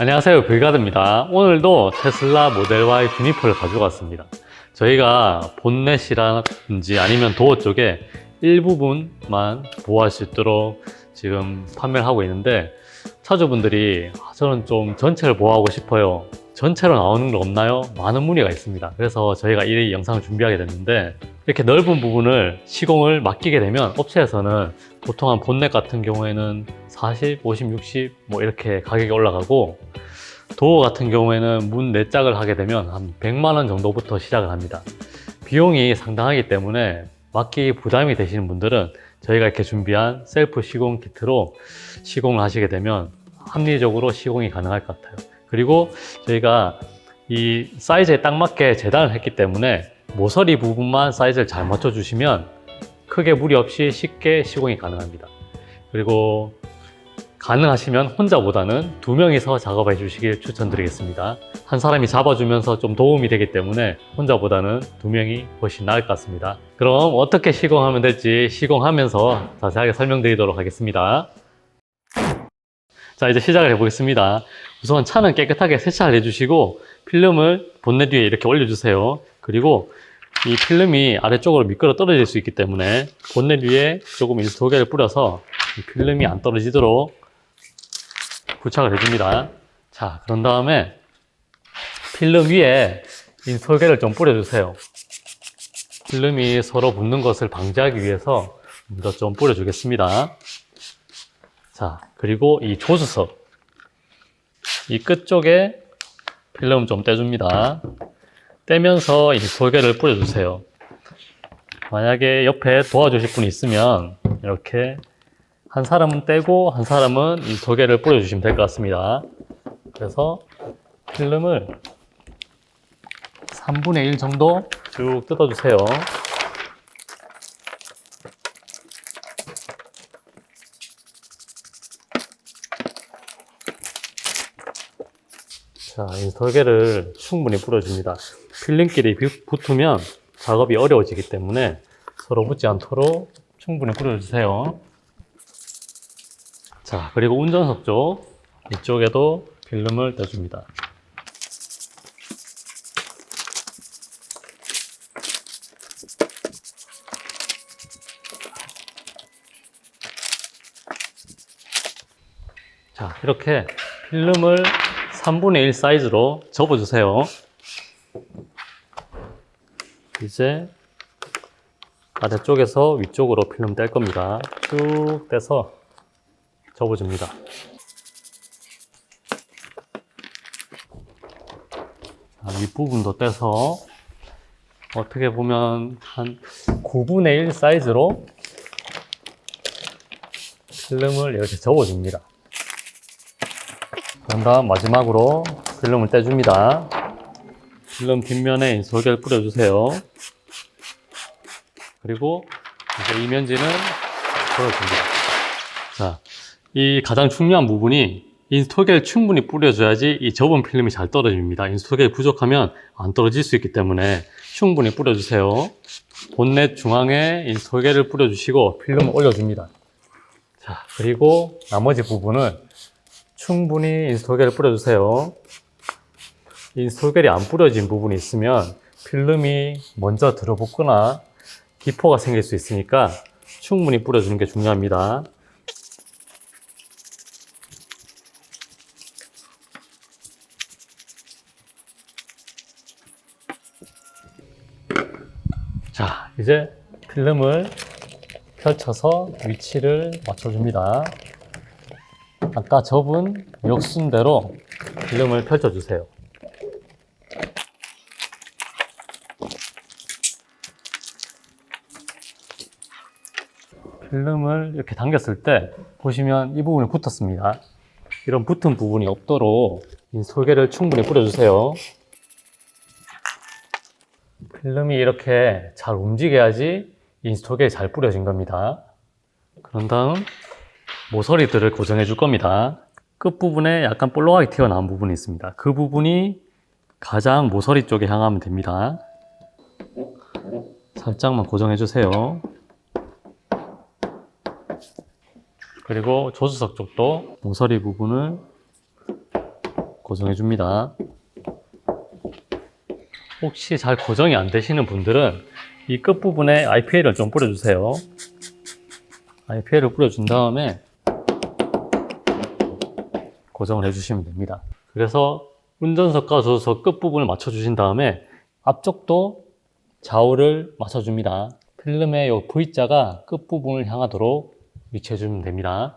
안녕하세요 브이가드입니다. 오늘도 테슬라 모델 Y 주니퍼를 가지고 왔습니다. 저희가 본넷이라든지 아니면 도어 쪽에 일부분만 보호할 수 있도록 지금 판매를 하고 있는데 차주분들이 아, 저는 좀 전체를 보호하고 싶어요 전체로 나오는 거 없나요? 많은 문의가 있습니다 그래서 저희가 이 영상을 준비하게 됐는데 이렇게 넓은 부분을 시공을 맡기게 되면 업체에서는 보통 한 본넷 같은 경우에는 40, 50, 60 뭐 이렇게 가격이 올라가고 도어 같은 경우에는 문 4짝을 하게 되면 한 100만 원 정도부터 시작을 합니다. 비용이 상당하기 때문에 맡기 부담이 되시는 분들은 저희가 이렇게 준비한 셀프 시공 키트로 시공을 하시게 되면 합리적으로 시공이 가능할 것 같아요. 그리고 저희가 이 사이즈에 딱 맞게 재단을 했기 때문에 모서리 부분만 사이즈를 잘 맞춰 주시면 크게 무리 없이 쉽게 시공이 가능합니다. 그리고 가능하시면 혼자보다는 두 명이서 작업해 주시길 추천드리겠습니다. 한 사람이 잡아주면서 좀 도움이 되기 때문에 혼자보다는 두 명이 훨씬 나을 것 같습니다. 그럼 어떻게 시공하면 될지 시공하면서 자세하게 설명드리도록 하겠습니다. 자, 이제 시작을 해 보겠습니다. 우선 차는 깨끗하게 세차를 해주시고 필름을 본넷 위에 이렇게 올려주세요. 그리고 이 필름이 아래쪽으로 미끄러 떨어질 수 있기 때문에 본넷 위에 조금 인스톨게를 뿌려서 이 필름이 안 떨어지도록 부착을 해줍니다. 자, 그런 다음에 필름 위에 인솔개를 좀 뿌려주세요. 필름이 서로 붙는 것을 방지하기 위해서 먼저 좀 뿌려주겠습니다. 자, 그리고 이 조수석. 이 끝 쪽에 필름 좀 떼줍니다. 떼면서 인솔개를 뿌려주세요. 만약에 옆에 도와주실 분이 있으면 이렇게 한 사람은 떼고 한 사람은 이두 개를 뿌려주시면 될 것 같습니다. 그래서 필름을 3분의 1 정도 쭉 뜯어주세요. 자, 이 설계를 충분히 뿌려줍니다. 필름끼리 비- 붙으면 작업이 어려워지기 때문에 서로 붙지 않도록 충분히 뿌려주세요. 자, 그리고 운전석 쪽 이쪽에도 필름을 떼줍니다. 자, 이렇게 필름을 3분의 1 사이즈로 접어주세요. 이제 아래쪽에서 위쪽으로 필름 뗄 겁니다. 쭉 떼서 접어줍니다. 자, 윗부분도 떼서 어떻게 보면 한 9분의 1 사이즈로 필름을 이렇게 접어줍니다. 그런 마지막으로 필름을 떼줍니다. 필름 뒷면에 인솔개를 뿌려주세요. 그리고 이제 이면지는 풀어줍니다. 자, 이 가장 중요한 부분이 인스톨게를 충분히 뿌려줘야지 이 접은 필름이 잘 떨어집니다. 인스톨게 부족하면 안 떨어질 수 있기 때문에 충분히 뿌려주세요. 본넷 중앙에 인스톨게를 뿌려주시고 필름을 올려줍니다. 자, 그리고 나머지 부분은 충분히 인스톨게를 뿌려주세요. 인스톨겔이 안 뿌려진 부분이 있으면 필름이 먼저 들어붙거나 기포가 생길 수 있으니까 충분히 뿌려주는 게 중요합니다. 자, 이제 필름을 펼쳐서 위치를 맞춰줍니다. 아까 접은 역순대로 필름을 펼쳐주세요. 필름을 이렇게 당겼을 때 보시면 이 부분이 붙었습니다. 이런 붙은 부분이 없도록 인솔개를 충분히 뿌려주세요. 필름이 이렇게 잘 움직여야지 인스톨게 잘 뿌려진 겁니다. 그런 다음 모서리들을 고정해 줄 겁니다. 끝부분에 약간 볼록하게 튀어나온 부분이 있습니다. 그 부분이 가장 모서리 쪽에 향하면 됩니다. 살짝만 고정해 주세요. 그리고 조수석 쪽도 모서리 부분을 고정해 줍니다. 혹시 잘 고정이 안 되시는 분들은 이 끝부분에 IPA를 좀 뿌려주세요. IPA를 뿌려준 다음에 고정을 해주시면 됩니다. 그래서 운전석과 조수석 끝부분을 맞춰주신 다음에 앞쪽도 좌우를 맞춰줍니다. 필름의 이 V자가 끝부분을 향하도록 위치해주면 됩니다.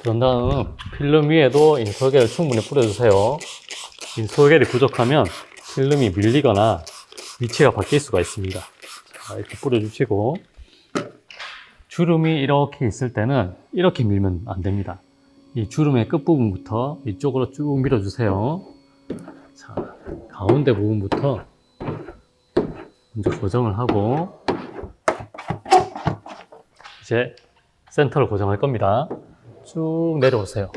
그런 다음 필름 위에도 인솔겔을 충분히 뿌려주세요. 인솔겔이 부족하면 필름이 밀리거나 위치가 바뀔 수가 있습니다. 자, 이렇게 뿌려주시고 주름이 이렇게 있을 때는 이렇게 밀면 안 됩니다. 이 주름의 끝부분부터 이쪽으로 쭉 밀어주세요. 자, 가운데 부분부터 먼저 고정을 하고 이제 센터를 고정할 겁니다. 쭉 내려오세요.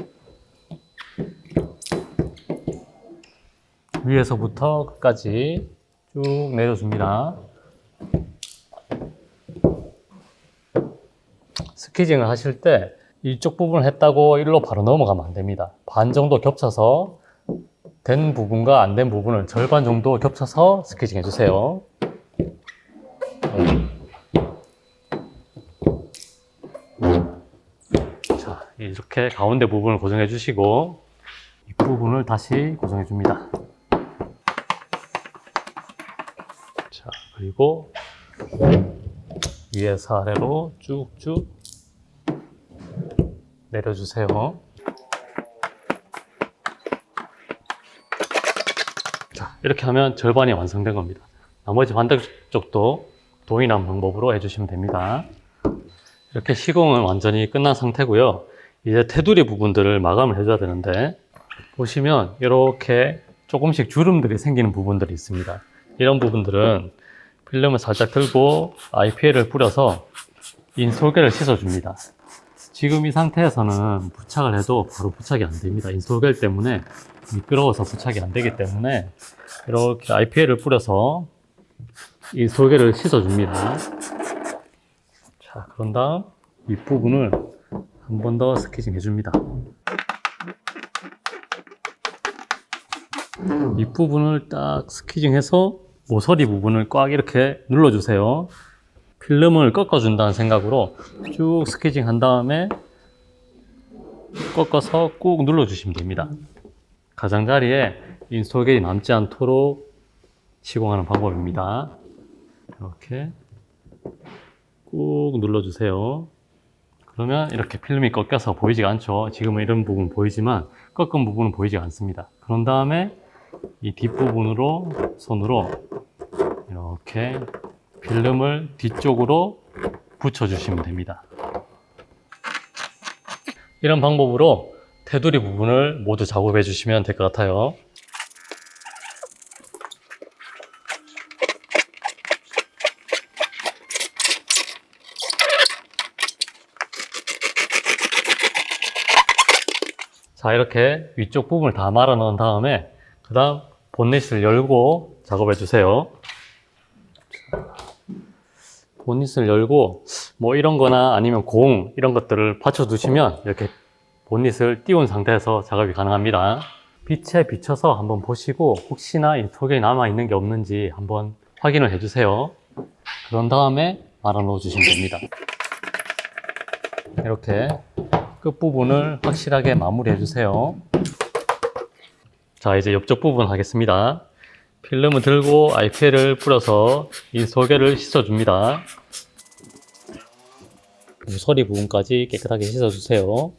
위에서부터 끝까지 쭉 내려줍니다. 스키징을 하실 때 이쪽 부분을 했다고 일로 바로 넘어가면 안 됩니다. 반 정도 겹쳐서 된 부분과 안 된 부분을 절반 정도 겹쳐서 스키징 해주세요. 자, 이렇게 가운데 부분을 고정해 주시고 이 부분을 다시 고정해 줍니다. 자, 그리고 위에서 아래로 쭉쭉 내려주세요. 자, 이렇게 하면 절반이 완성된 겁니다. 나머지 반대쪽도 동일한 방법으로 해주시면 됩니다. 이렇게 시공은 완전히 끝난 상태고요. 이제 테두리 부분들을 마감을 해줘야 되는데 보시면 이렇게 조금씩 주름들이 생기는 부분들이 있습니다. 이런 부분들은 필름을 살짝 들고 IPA를 뿌려서 인솔겔을 씻어줍니다. 지금 이 상태에서는 부착을 해도 바로 부착이 안 됩니다. 인솔겔 때문에 미끄러워서 부착이 안 되기 때문에 이렇게 IPA를 뿌려서 인솔겔을 씻어줍니다. 자, 그런 다음 윗부분을 한 번 더 스케칭 해줍니다. 윗부분을 딱 스키징해서 모서리 부분을 꽉 이렇게 눌러주세요. 필름을 꺾어준다는 생각으로 쭉 스키징 한 다음에 꺾어서 꾹 눌러주시면 됩니다. 가장자리에 인솔겔이 남지 않도록 시공하는 방법입니다. 이렇게 꾹 눌러주세요. 그러면 이렇게 필름이 꺾여서 보이지가 않죠. 지금은 이런 부분 보이지만 꺾은 부분은 보이지 않습니다. 그런 다음에 이 뒷부분으로 손으로 이렇게 필름을 뒤쪽으로 붙여주시면 됩니다. 이런 방법으로 테두리 부분을 모두 작업해 주시면 될 것 같아요. 자, 이렇게 위쪽 부분을 다 말아 넣은 다음에 그 다음 본넷을 열고 작업해 주세요. 본닛을 열고 뭐 이런 거나 아니면 공 이런 것들을 받쳐 두시면 이렇게 본닛을 띄운 상태에서 작업이 가능합니다. 빛에 비춰서 한번 보시고 혹시나 이 속에 남아 있는 게 없는지 한번 확인을 해 주세요. 그런 다음에 말아 넣어 주시면 됩니다. 이렇게 끝부분을 확실하게 마무리해 주세요. 자, 이제 옆쪽 부분 하겠습니다. 필름을 들고 IPL을 뿌려서 이 소개를 씻어줍니다. 모서리 부분까지 깨끗하게 씻어주세요.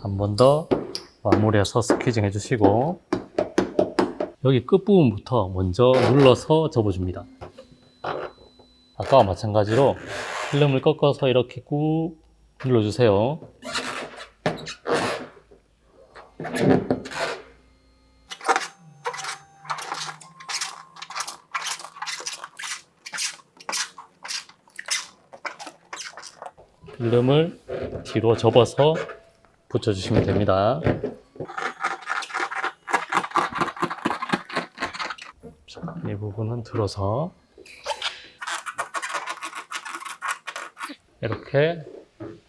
한 번 더 마무리해서 스퀴징 해주시고 여기 끝부분부터 먼저 눌러서 접어줍니다. 아까와 마찬가지로 필름을 꺾어서 이렇게 꾹 눌러주세요. 필름을 뒤로 접어서 붙여주시면 됩니다. 자, 이 부분은 들어서 이렇게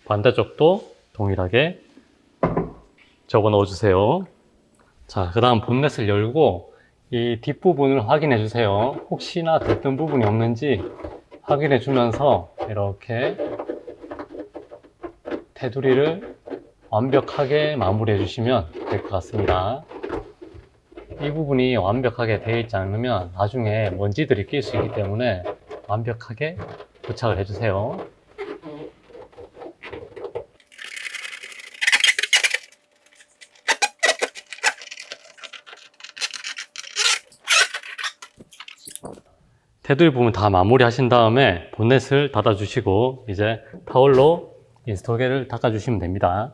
반대쪽도 동일하게 접어 넣어 주세요. 자, 그 다음 본넷을 열고 이 뒷부분을 확인해 주세요. 혹시나 들뜬 부분이 없는지 확인해 주면서 이렇게 테두리를 완벽하게 마무리해 주시면 될 것 같습니다. 이 부분이 완벽하게 되어 있지 않으면 나중에 먼지들이 낄 수 있기 때문에 완벽하게 부착을 해주세요. 테두리 부분 다 마무리 하신 다음에 본넷을 닫아 주시고 이제 타월로 인스톨게를 닦아 주시면 됩니다.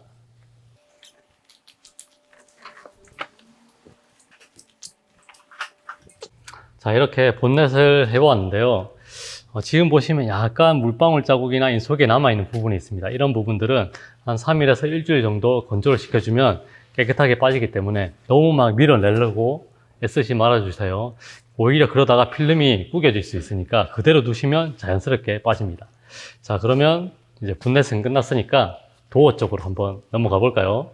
자 이렇게 본넷을 해보았는데요. 어, 지금 보시면 약간 물방울 자국이나 인속에 남아있는 부분이 있습니다. 이런 부분들은 한 3일에서 일주일 정도 건조를 시켜주면 깨끗하게 빠지기 때문에 너무 막 밀어내려고 애쓰지 말아주세요. 오히려 그러다가 필름이 구겨질 수 있으니까 그대로 두시면 자연스럽게 빠집니다. 자 그러면 이제 분넷은 끝났으니까 도어 쪽으로 한번 넘어가 볼까요?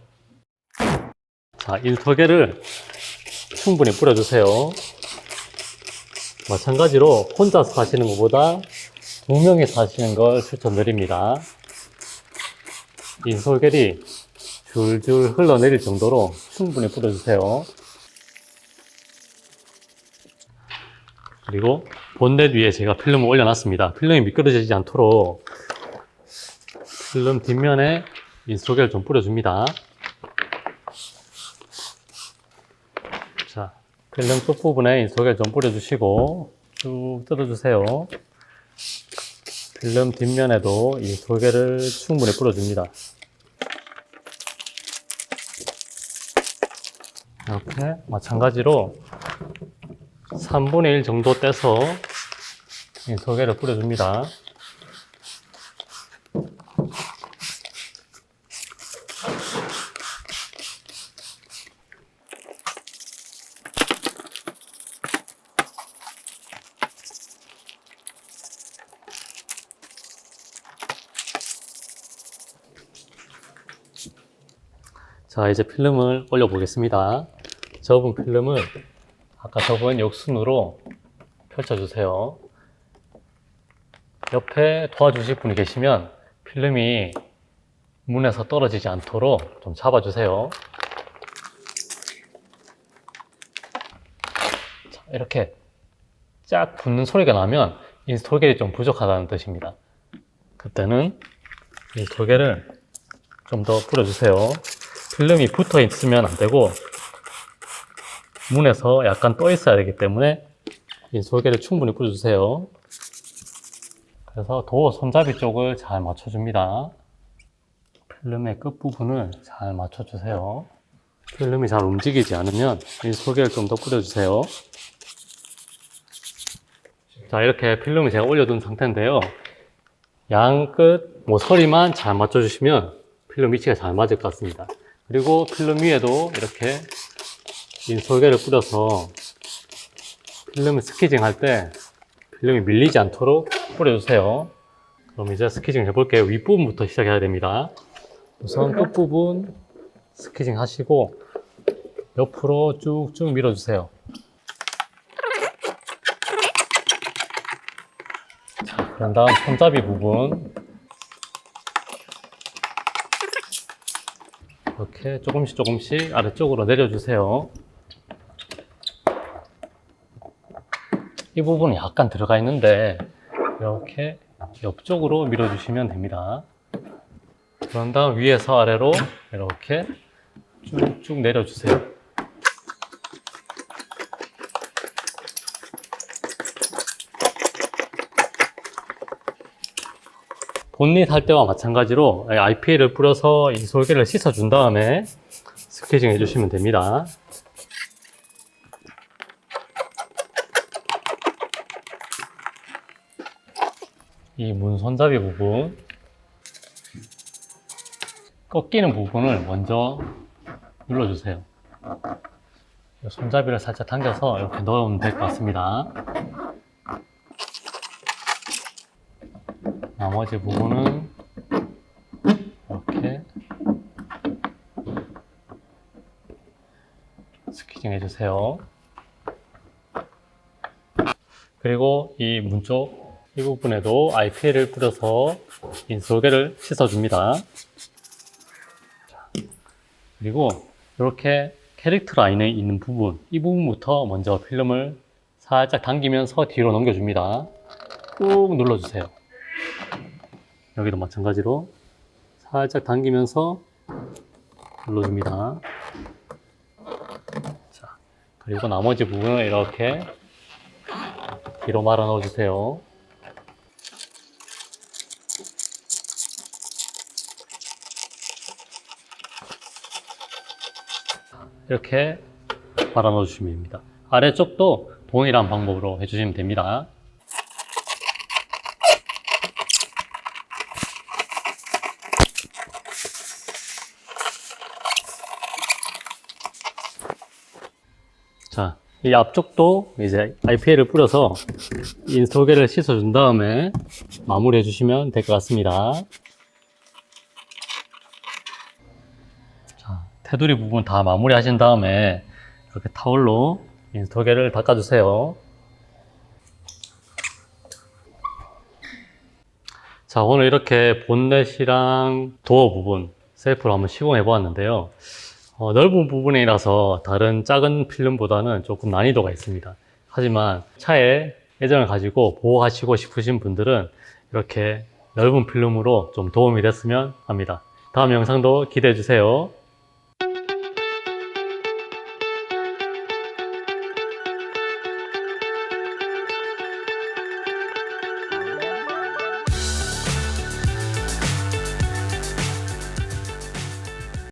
자 인솔개를 충분히 뿌려주세요. 마찬가지로 혼자서 하시는 것보다 두 명이서 하시는 걸 추천드립니다. 인솔겔이 줄줄 흘러내릴 정도로 충분히 뿌려주세요. 그리고 본넷 위에 제가 필름을 올려놨습니다. 필름이 미끄러지지 않도록 필름 뒷면에 인솔겔을 좀 뿌려줍니다. 자, 필름 끝부분에 인솔겔 좀 뿌려주시고 쭉 뜯어주세요. 필름 뒷면에도 인솔겔을 충분히 뿌려줍니다. 이렇게 마찬가지로 3분의 1 정도 떼서 인솔겔을 뿌려줍니다. 자, 이제 필름을 올려 보겠습니다. 접은 필름을 아까 접은 역순으로 펼쳐주세요. 옆에 도와주실 분이 계시면 필름이 문에서 떨어지지 않도록 좀 잡아주세요. 자, 이렇게 쫙 붙는 소리가 나면 인스톨겔이 좀 부족하다는 뜻입니다. 그때는 인스톨겔을 좀 더 뿌려주세요. 필름이 붙어 있으면 안 되고 문에서 약간 떠 있어야 되기 때문에 인솔개를 충분히 뿌려주세요. 그래서 도어 손잡이 쪽을 잘 맞춰줍니다. 필름의 끝부분을 잘 맞춰주세요. 필름이 잘 움직이지 않으면 인솔개를 좀 더 뿌려주세요. 자 이렇게 필름을 제가 올려둔 상태인데요. 양 끝 모서리만 잘 맞춰주시면 필름 위치가 잘 맞을 것 같습니다. 그리고 필름 위에도 이렇게 인솔개를 뿌려서 필름을 스키징 할 때 필름이 밀리지 않도록 뿌려주세요. 그럼 이제 스키징 해볼게요. 윗부분부터 시작해야 됩니다. 우선 끝부분 스키징 하시고 옆으로 쭉쭉 밀어주세요. 자, 그런 다음 손잡이 부분 이렇게 조금씩 조금씩 아래쪽으로 내려주세요. 이 부분은 약간 들어가 있는데 이렇게 옆쪽으로 밀어주시면 됩니다. 그런 다음 위에서 아래로 이렇게 쭉쭉 내려주세요. 본닛 할 때와 마찬가지로 IPA를 뿌려서 이 솔개를 씻어준 다음에 스케이징 해주시면 됩니다. 이 문 손잡이 부분 꺾이는 부분을 먼저 눌러주세요. 이 손잡이를 살짝 당겨서 이렇게 넣으면 될 것 같습니다. 나머지 부분은 이렇게 스퀴징 해주세요. 그리고 이 문 쪽 이 부분에도 IPL을 뿌려서 인솔개를 씻어줍니다. 자, 그리고 이렇게 캐릭터 라인에 있는 부분, 이 부분부터 먼저 필름을 살짝 당기면서 뒤로 넘겨줍니다. 꾹 눌러주세요. 여기도 마찬가지로 살짝 당기면서 눌러줍니다. 자, 그리고 나머지 부분을 이렇게 뒤로 말아 넣어주세요. 이렇게 말아 넣어주시면 됩니다. 아래쪽도 동일한 방법으로 해주시면 됩니다. 자, 이 앞쪽도 이제 IPL을 뿌려서 인솔개를 씻어준 다음에 마무리해 주시면 될 것 같습니다. 자, 테두리 부분 다 마무리 하신 다음에 이렇게 타올로 인솔개를 닦아주세요. 자, 오늘 이렇게 본넷이랑 도어 부분 셀프로 한번 시공해 보았는데요. 어, 넓은 부분이라서 다른 작은 필름보다는 조금 난이도가 있습니다. 하지만 차에 애정을 가지고 보호하시고 싶으신 분들은 이렇게 넓은 필름으로 좀 도움이 됐으면 합니다. 다음 영상도 기대해 주세요.